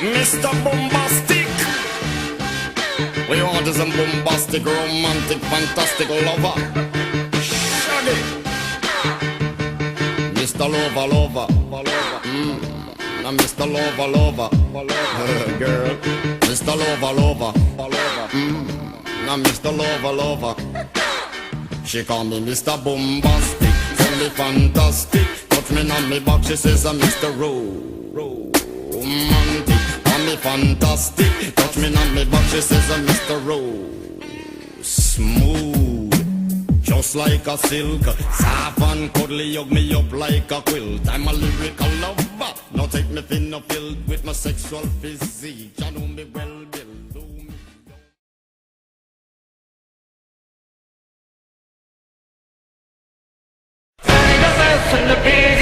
Mr. Bombastic. We want a bombastic, romantic, fantastic lover. Shaggy. Mr. Lover, lover. Mm. Now Mr. Lover, lover. Girl. Mr. Lover, lover. Mm. Now Mr. Lover, lover. She call me Mr. Bombastic, tell me fantastic. Touch me on me back, she says I'm Mr. Ro- Romantic, call me fantastic. Touch me on me back, she says I'm Mr. Ro- Smooth, just like a silk. Soft and cuddly, hug me up like a quilt. I'm a lyrical lover. Now take me thin or filled with my sexual physique. You know me well, Bill. The big